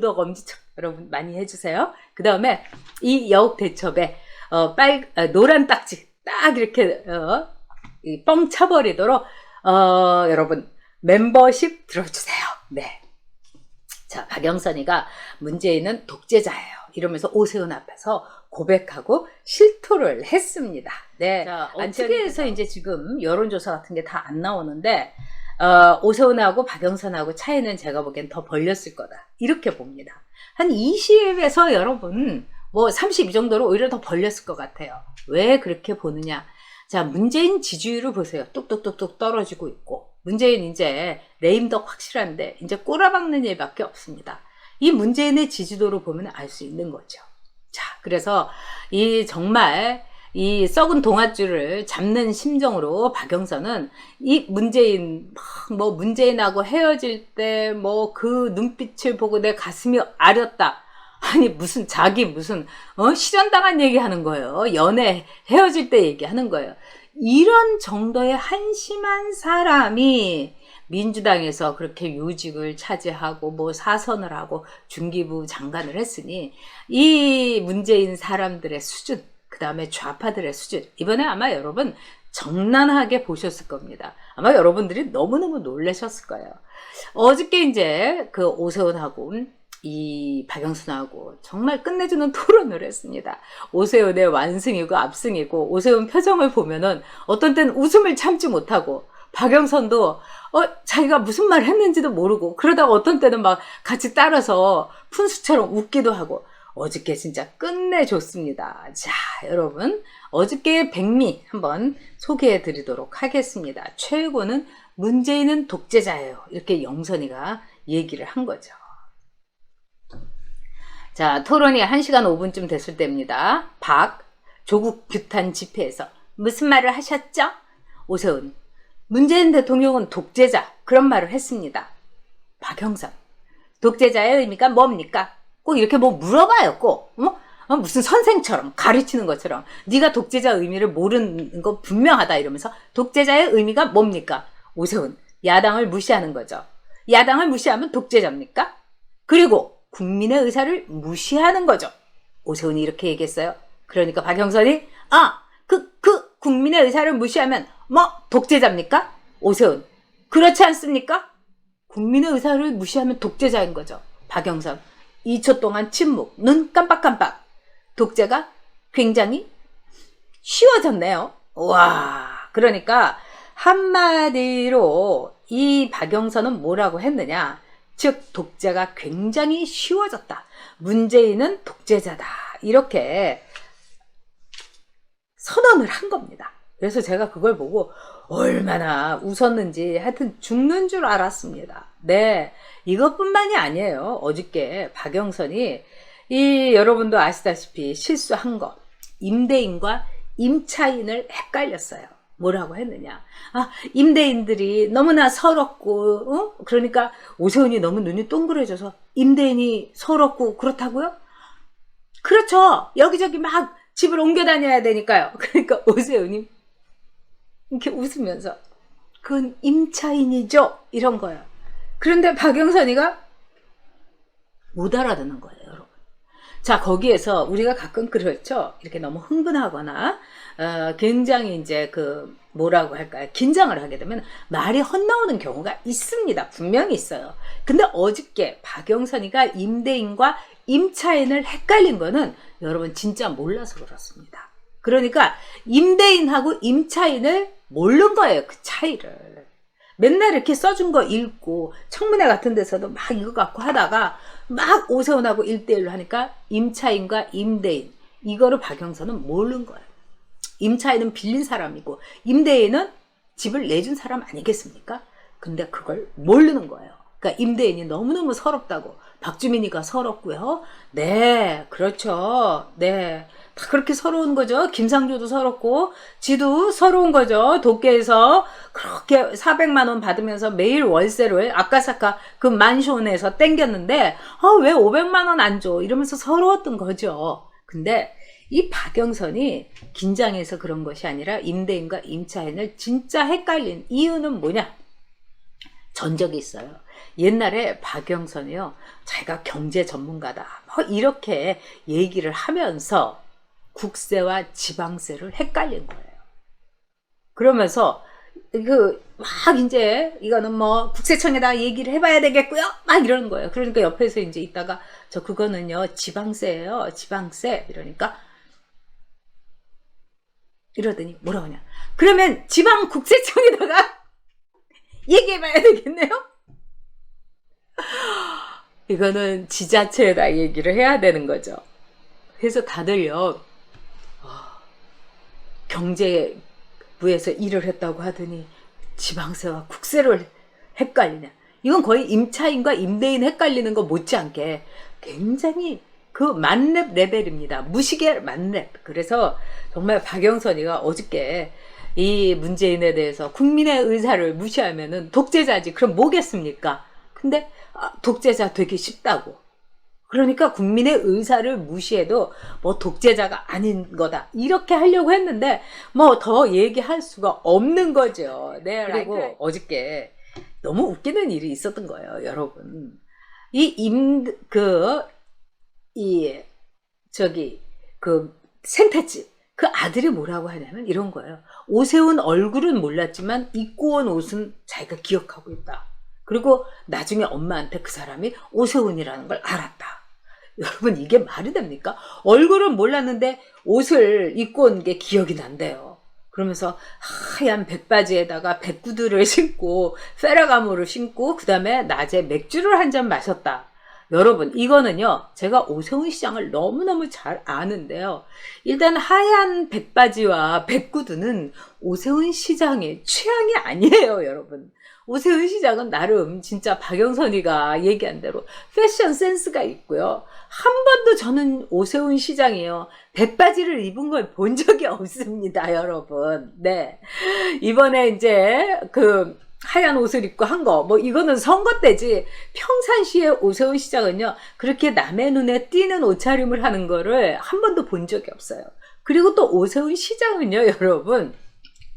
구독, 엄지척 여러분 많이 해주세요. 그 다음에 이 여욱 대첩에 어, 빨 아, 노란 딱지 딱 이렇게 어, 이뻥 차버리도록 어, 여러분 멤버십 들어주세요. 네. 자, 박영선이가 문재인은 독재자예요. 이러면서 오세훈 앞에서 고백하고 실토를 했습니다. 네. 자, 안측에서 이제 지금 여론조사 같은 게 다 안 나오는데, 어, 오세훈하고 박영선하고 차이는 제가 보기엔 더 벌렸을 거다. 이렇게 봅니다. 한 20에서 여러분, 뭐 30 이 정도로 오히려 더 벌렸을 것 같아요. 왜 그렇게 보느냐. 자, 문재인 지지율을 보세요. 뚝뚝뚝뚝 떨어지고 있고. 문재인 이제 레임덕 확실한데, 이제 꼬라박는 일밖에 없습니다. 이 문재인의 지지도를 보면 알 수 있는 거죠. 자, 그래서 이 정말 이 썩은 동아줄을 잡는 심정으로 박영선은 이 문재인 막뭐 문재인하고 헤어질 때 뭐 그 눈빛을 보고 내 가슴이 아렸다. 아니 무슨 자기 무슨 어 실현당한 얘기하는 거예요. 연애 헤어질 때 얘기하는 거예요. 이런 정도의 한심한 사람이 민주당에서 그렇게 요직을 차지하고 뭐 사선을 하고 중기부 장관을 했으니 이 문재인 사람들의 수준 그 다음에 좌파들의 수준 이번에 아마 여러분 정난하게 보셨을 겁니다. 아마 여러분들이 너무너무 놀라셨을 거예요. 어저께 이제 그 오세훈하고 이 박영순하고 정말 끝내주는 토론을 했습니다. 오세훈의 완승이고 압승이고 오세훈 표정을 보면은 어떤 때는 웃음을 참지 못하고 박영선도 어 자기가 무슨 말 했는지도 모르고 그러다가 어떤 때는 막 같이 따라서 푼수처럼 웃기도 하고 어저께 진짜 끝내줬습니다. 자 여러분 어저께의 백미 한번 소개해 드리도록 하겠습니다. 최고는 문재인은 독재자예요. 이렇게 영선이가 얘기를 한 거죠. 자, 토론이 1시간 5분쯤 됐을 때입니다. 박, 조국 규탄 집회에서 무슨 말을 하셨죠? 오세훈, 문재인 대통령은 독재자, 그런 말을 했습니다. 박영선, 독재자의 의미가 뭡니까? 꼭 이렇게 뭐 물어봐요, 꼭. 어? 어, 무슨 선생처럼 가르치는 것처럼 네가 독재자 의미를 모르는 거 분명하다 이러면서 독재자의 의미가 뭡니까? 오세훈, 야당을 무시하는 거죠. 야당을 무시하면 독재자입니까? 그리고 국민의 의사를 무시하는 거죠. 오세훈이 이렇게 얘기했어요. 그러니까 박영선이 아, 그, 그 국민의 의사를 무시하면 뭐 독재자입니까? 오세훈. 그렇지 않습니까? 국민의 의사를 무시하면 독재자인 거죠. 박영선. 2초 동안 침묵. 눈 깜빡깜빡. 독재가 굉장히 쉬워졌네요. 와. 그러니까 한마디로 이 박영선은 뭐라고 했느냐? 즉 독재가 굉장히 쉬워졌다. 문재인은 독재자다. 이렇게 선언을 한 겁니다. 그래서 제가 그걸 보고 얼마나 웃었는지 하여튼 죽는 줄 알았습니다. 네. 이것뿐만이 아니에요. 어저께 박영선이 이 여러분도 아시다시피 실수한 거. 임대인과 임차인을 헷갈렸어요. 뭐라고 했느냐. 아, 임대인들이 너무나 서럽고, 어? 그러니까 오세훈이 너무 눈이 동그래져서 임대인이 서럽고 그렇다고요? 그렇죠. 여기저기 막 집을 옮겨 다녀야 되니까요. 그러니까 오세훈이 이렇게 웃으면서 그건 임차인이죠. 이런 거예요. 그런데 박영선이가 못 알아듣는 거예요, 여러분. 자, 거기에서 우리가 가끔 그렇죠. 이렇게 너무 흥분하거나, 어, 굉장히 이제 그, 뭐라고 할까요? 긴장을 하게 되면 말이 헛나오는 경우가 있습니다. 분명히 있어요. 근데 어저께 박영선이가 임대인과 임차인을 헷갈린 거는 여러분 진짜 몰라서 그렇습니다. 그러니까 임대인하고 임차인을 모르는 거예요. 그 차이를. 맨날 이렇게 써준 거 읽고 청문회 같은 데서도 막 이거 갖고 하다가 막 오세훈하고 일대일로 하니까 임차인과 임대인 이거를 박영선은 모르는 거예요. 임차인은 빌린 사람이고 임대인은 집을 내준 사람 아니겠습니까? 근데 그걸 모르는 거예요. 그러니까 임대인이 너무너무 서럽다고 박주민이가 서럽고요. 네, 그렇죠. 네. 다 그렇게 서러운 거죠. 김상조도 서럽고, 지도 서러운 거죠. 도쿄에서 그렇게 400만 원 받으면서 매일 월세를 아까사카 그 만션에서 땡겼는데, 아, 왜 500만 원 안 줘? 이러면서 서러웠던 거죠. 근데 이 박영선이 긴장해서 그런 것이 아니라 임대인과 임차인을 진짜 헷갈린 이유는 뭐냐? 전적이 있어요. 옛날에 박영선이요. 자기가 경제 전문가다. 뭐 이렇게 얘기를 하면서 국세와 지방세를 헷갈린 거예요. 그러면서 그 막 이제 이거는 뭐 국세청에다 얘기를 해봐야 되겠고요. 막 이러는 거예요. 그러니까 옆에서 이제 있다가 저 그거는요 지방세예요. 지방세 이러니까 이러더니 뭐라고 하냐. 그러면 지방 국세청에다가 얘기해봐야 되겠네요. 이거는 지자체에다 얘기를 해야 되는 거죠. 그래서 다들요, 어, 경제부에서 일을 했다고 하더니 지방세와 국세를 헷갈리냐. 이건 거의 임차인과 임대인 헷갈리는 거 못지않게 굉장히 그 만렙 레벨입니다. 무식의 만렙. 그래서 정말 박영선이가 어저께 이 문재인에 대해서 국민의 의사를 무시하면은 독재자지. 그럼 뭐겠습니까? 근데 아, 독재자 되기 쉽다고. 그러니까 국민의 의사를 무시해도 뭐 독재자가 아닌 거다. 이렇게 하려고 했는데 뭐 더 얘기할 수가 없는 거죠. 네, 그리고 어저께 너무 웃기는 일이 있었던 거예요, 여러분. 이 임, 그, 이, 저기, 그, 생태집. 그 아들이 뭐라고 하냐면 이런 거예요. 오세훈 얼굴은 몰랐지만 입고 온 옷은 자기가 기억하고 있다. 그리고 나중에 엄마한테 그 사람이 오세훈이라는 걸 알았다. 여러분 이게 말이 됩니까? 얼굴은 몰랐는데 옷을 입고 온 게 기억이 난대요. 그러면서 하얀 백바지에다가 백구두를 신고 페라가모를 신고 그 다음에 낮에 맥주를 한 잔 마셨다. 여러분 이거는요 제가 오세훈 시장을 너무너무 잘 아는데요. 일단 하얀 백바지와 백구두는 오세훈 시장의 취향이 아니에요 여러분. 오세훈 시장은 나름 진짜 박영선이가 얘기한 대로 패션 센스가 있고요. 한 번도 저는 오세훈 시장이요. 백바지를 입은 걸 본 적이 없습니다, 여러분. 네. 이번에 이제 그 하얀 옷을 입고 한 거, 뭐 이거는 선거 때지 평상시에 오세훈 시장은요, 그렇게 남의 눈에 띄는 옷차림을 하는 거를 한 번도 본 적이 없어요. 그리고 또 오세훈 시장은요, 여러분.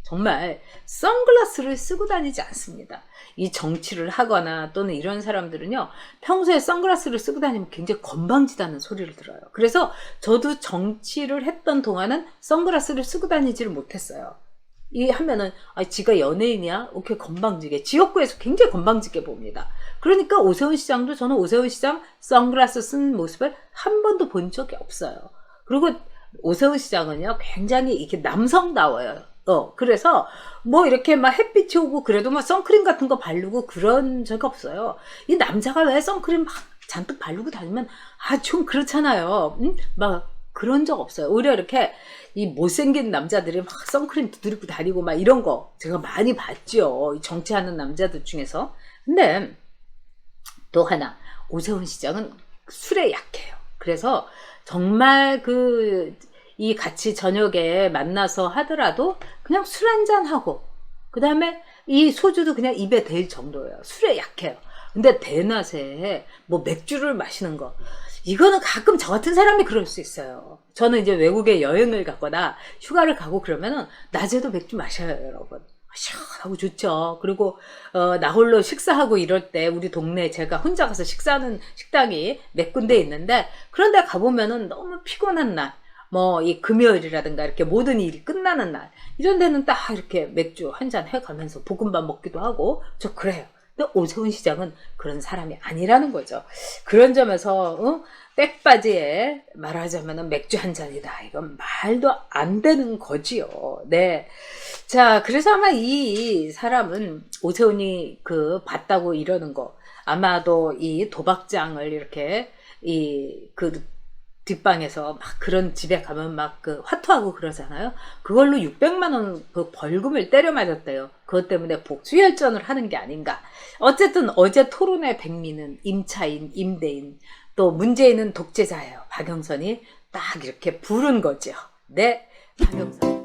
정말 선글라스를 쓰고 다니지 않습니다. 이 정치를 하거나 또는 이런 사람들은요, 평소에 선글라스를 쓰고 다니면 굉장히 건방지다는 소리를 들어요. 그래서 저도 정치를 했던 동안은 선글라스를 쓰고 다니지를 못했어요. 이 하면은, 아, 지가 연예인이야? 오케이, 건방지게. 지역구에서 굉장히 건방지게 봅니다. 그러니까 오세훈 시장도 저는 오세훈 시장 선글라스 쓴 모습을 한 번도 본 적이 없어요. 그리고 오세훈 시장은요, 굉장히 이렇게 남성다워요. 어, 그래서 뭐 이렇게 막 햇빛이 오고 그래도 막 선크림 같은 거 바르고 그런 적 없어요. 이 남자가 왜 선크림 막 잔뜩 바르고 다니면 아, 좀 그렇잖아요. 응? 막 그런 적 없어요. 오히려 이렇게 이 못생긴 남자들이 막 선크림 두드리고 다니고 막 이런 거 제가 많이 봤죠. 이 정치하는 남자들 중에서. 근데 또 하나 오세훈 시장은 술에 약해요. 그래서 정말 그 이 같이 저녁에 만나서 하더라도 그냥 술 한잔 하고 그 다음에 이 소주도 그냥 입에 댈 정도예요. 술에 약해요. 근데 대낮에 뭐 맥주를 마시는 거 이거는 가끔 저 같은 사람이 그럴 수 있어요. 저는 이제 외국에 여행을 갔거나 휴가를 가고 그러면은 낮에도 맥주 마셔요, 여러분. 시원하고 좋죠. 그리고 어, 나 홀로 식사하고 이럴 때 우리 동네 제가 혼자 가서 식사하는 식당이 몇 군데 있는데 그런데 가보면은 너무 피곤한 날. 뭐 이 금요일이라든가 이렇게 모든 일이 끝나는 날 이런 데는 딱 이렇게 맥주 한 잔 해가면서 볶음밥 먹기도 하고 저 그래요. 근데 오세훈 시장은 그런 사람이 아니라는 거죠. 그런 점에서 어? 백바지에 말하자면 맥주 한 잔이다. 이건 말도 안 되는 거지요. 네. 자, 그래서 아마 이 사람은 오세훈이 그 봤다고 이러는 거 아마도 이 도박장을 이렇게 이 그 뒷방에서 막 그런 집에 가면 막 그 화투하고 그러잖아요. 그걸로 600만 원 그 벌금을 때려 맞았대요. 그것 때문에 복수혈전을 하는 게 아닌가. 어쨌든 어제 토론회 백미는 임차인, 임대인, 또 문재인은 독재자예요. 박영선이 딱 이렇게 부른 거죠. 네, 박영선.